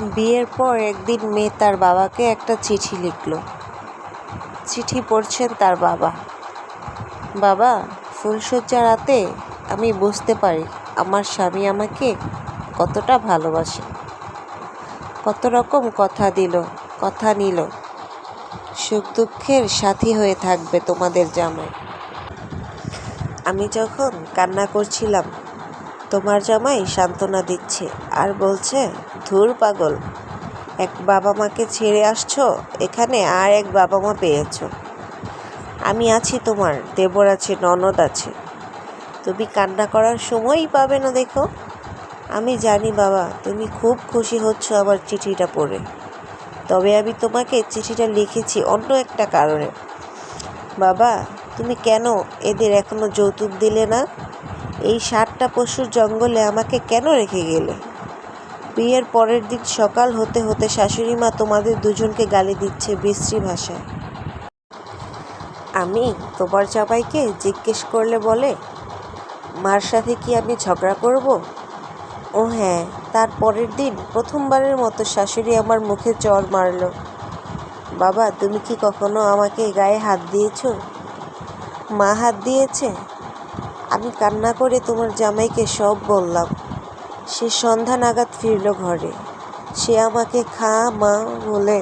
বিয়ের পর একদিন মেয়ে তার বাবাকে একটা চিঠি লিখল। চিঠি পড়ছেন তার বাবা। বাবা, ফুলশয্যা রাতে আমি বুঝতে পারি আমার স্বামী আমাকে কতটা ভালোবাসে। কত রকম কথা দিল, কথা নিল। সুখ দুঃখের সাথী হয়ে থাকবে তোমাদের জামাই। আমি যখন কান্না করছিলাম তোমার জামাই সান্ত্বনা দিচ্ছে আর বলছে, ধুর পাগল, এক বাবা মাকে ছেড়ে আসছো? এখানে আর এক বাবা মা পেয়েছ। আমি আছি তোমার, দেবর আছে, ননদ আছে। তুমি কান্না করার সময়ই পাবে না দেখো। আমি জানি বাবা, তুমি খুব খুশি হচ্ছ আমার চিঠিটা পড়ে। তবে আমি তোমাকে চিঠিটা লিখেছি অন্য একটা কারণে। বাবা, তুমি কেন এদের এখনও যৌতুক দিলে না? এই ষাটটা পশুর জঙ্গলে আমাকে কেন রেখে গেলে? বিয়ের পরের দিন সকাল হতে হতে শাশুড়ি মা তোমাদের দুজনকে গালি দিচ্ছে বিশ্রী ভাষায়। আমি তোমার জামাইকে জিজ্ঞেস করলে বলে, মার সাথে কি আমি ঝগড়া করব? ও হ্যাঁ তার পরের দিন প্রথমবারের মতো শাশুড়ি আমার মুখে চর মারল। বাবা, তুমি কি কখনো আমাকে গায়ে হাত দিয়েছ? মা হাত দিয়েছে? আমি কান্না করে তোমার জামাইকে সব বললাম। সে সন্ধ্যা নাগাদ ফিরল ঘরে। সে আমাকে খা, মা বলে,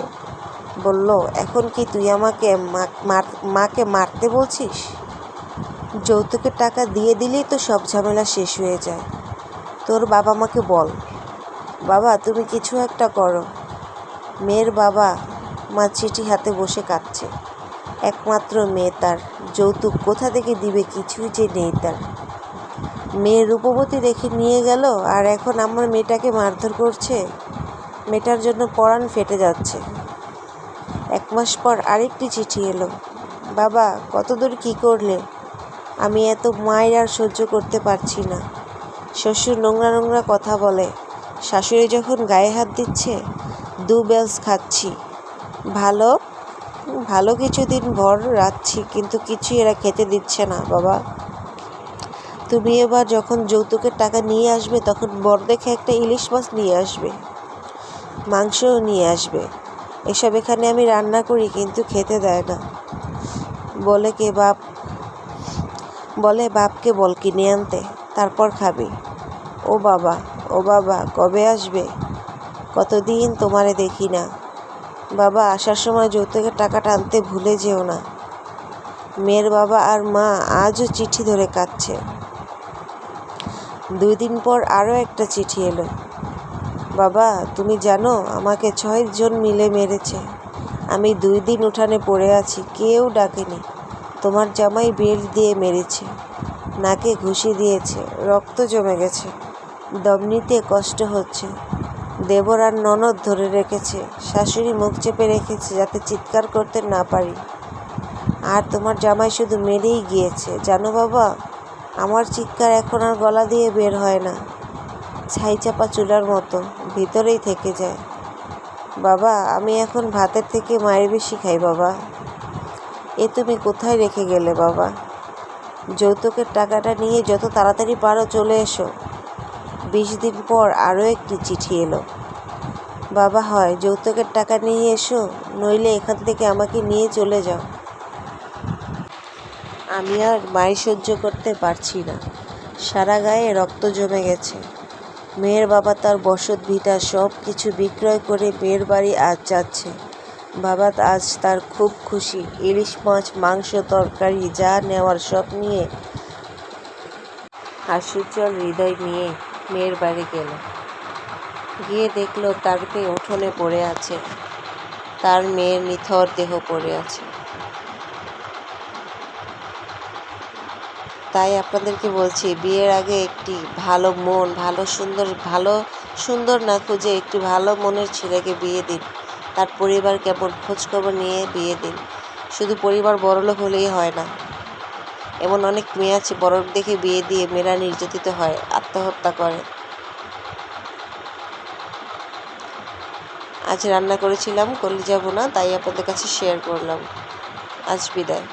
বলল, এখন কি তুই আমাকে মাকে মারতে বলছিস? যৌতুকের টাকা দিয়ে দিলেই তো সব ঝামেলা শেষ হয়ে যায়। তোর বাবা মাকে বল। বাবা, তুমি কিছু একটা করো। মেয়ের বাবা মা চিঠি হাতে বসে কাঁদছে। একমাত্র মেয়ে তার। যৌতুক কোথা থেকে দিবে কিছুই যে নেই তার। মেয়ে রূপবতী দেখে নিয়ে গেল, আর এখন আমার মেয়েটাকে মারধর করছে। মেয়েটার জন্য পরাণ ফেটে যাচ্ছে। এক মাস পর আরেকটি চিঠি এলো। বাবা, কতদূর কী করলে? আমি এত মায়ের আর সহ্য করতে পারছি না। শ্বশুর নোংরা নোংরা কথা বলে। শাশুড়ি যখন গায়ে হাত দিচ্ছে, দু বেলস খাচ্ছি। ভালো? ভালো কিছুদিন ভর রাখছি, কিন্তু কিছু এরা খেতে দিচ্ছে না, বাবা। তুমি এবার যখন যৌতুকের টাকা নিয়ে আসবে, তখন বর দেখে একটা ইলিশ মাছ নিয়ে আসবে, মাংসও নিয়ে আসবে। এসব এখানে আমি রান্না করি, কিন্তু খেতে দেয় না। বলে কে বাপ, বলে বাপকে বল কিনে আনতে, তারপর খাবি। ও বাবা ও বাবা, কবে আসবে? কতদিন তোমারে দেখি না। বাবা, আসার সময় যৌতুকের টাকাটা আনতে ভুলে যেও না। মেয়ের বাবা আর মা আজও চিঠি ধরে কাঁদছে। দুই দিন পর আরও একটা চিঠি এলো। বাবা, তুমি জানো, আমাকে ছয়জন মিলে মেরেছে। আমি দুই দিন উঠানে পড়ে আছি, কেউ ডাকেনি। তোমার জামাই বেল দিয়ে মেরেছে, নাকে ঘুষি দিয়েছে, রক্ত জমে গেছে। দম নিতে কষ্ট হচ্ছে। দেবর আর ননদ ধরে রেখেছে। শাশুড়ি মুখ চেপে রেখেছে যাতে চিৎকার করতে না পারি। আর তোমার জামাই শুধু মেরেই গিয়েছে, জানো বাবা? আমার চিৎকার এখন আর গলা দিয়ে বের হয় না। ছাই চাপা চুলার মতো, ভিতরেই থেকে যায়। বাবা, আমি এখন ভাতের থেকে মায়ের বেশি খাই বাবা। এ তুমি কোথায় রেখে গেলে বাবা? যৌতুকের টাকাটা নিয়ে যত তাড়াতাড়ি পারো চলে এসো। বিশ দিন পর আরও একটি চিঠি এলো। বাবা হয়, যৌতুকের টাকা নিয়ে এসো, নইলে এখান থেকে আমাকে নিয়ে চলে যাও। আমি আর মায়ের সহ্য করতে পারছি না। সারা গায়ে রক্ত জমে গেছে। মেয়ের বাবা তার বসত ভিটা সব কিছু বিক্রয় করে মেয়ের বাড়ি আজ যাচ্ছে। বাবা আজ তার খুব খুশি। ইলিশ মাছ, মাংস, তরকারি, যা নেওয়ার সব নিয়ে হাসির হৃদয় নিয়ে মেয়ের বাড়ি গেল। গিয়ে দেখল তার মেয়ে উঠোনে পড়ে আছে। তার মেয়ের নিথর দেহ পড়ে আছে। তাই আপনাদেরকে বলছি, বিয়ের আগে একটি ভালো মন, ভালো সুন্দর ভালো সুন্দর না খুঁজে একটি ভালো মনের ছেলেকে বিয়ে দিন। তার পরিবার কেমন খোঁজখবর নিয়ে বিয়ে দিন। শুধু পরিবার বড়লোক হলেই হয় না। এমন অনেক মেয়ে আছে বড়লোক দেখে বিয়ে দিয়ে মেয়েরা নির্যাতিত হয়। আত্মহত্যা করে। আজ রান্না করেছিলাম কলিজা বোনা তাই আপনাদের কাছে শেয়ার করলাম। আজ বিদায়।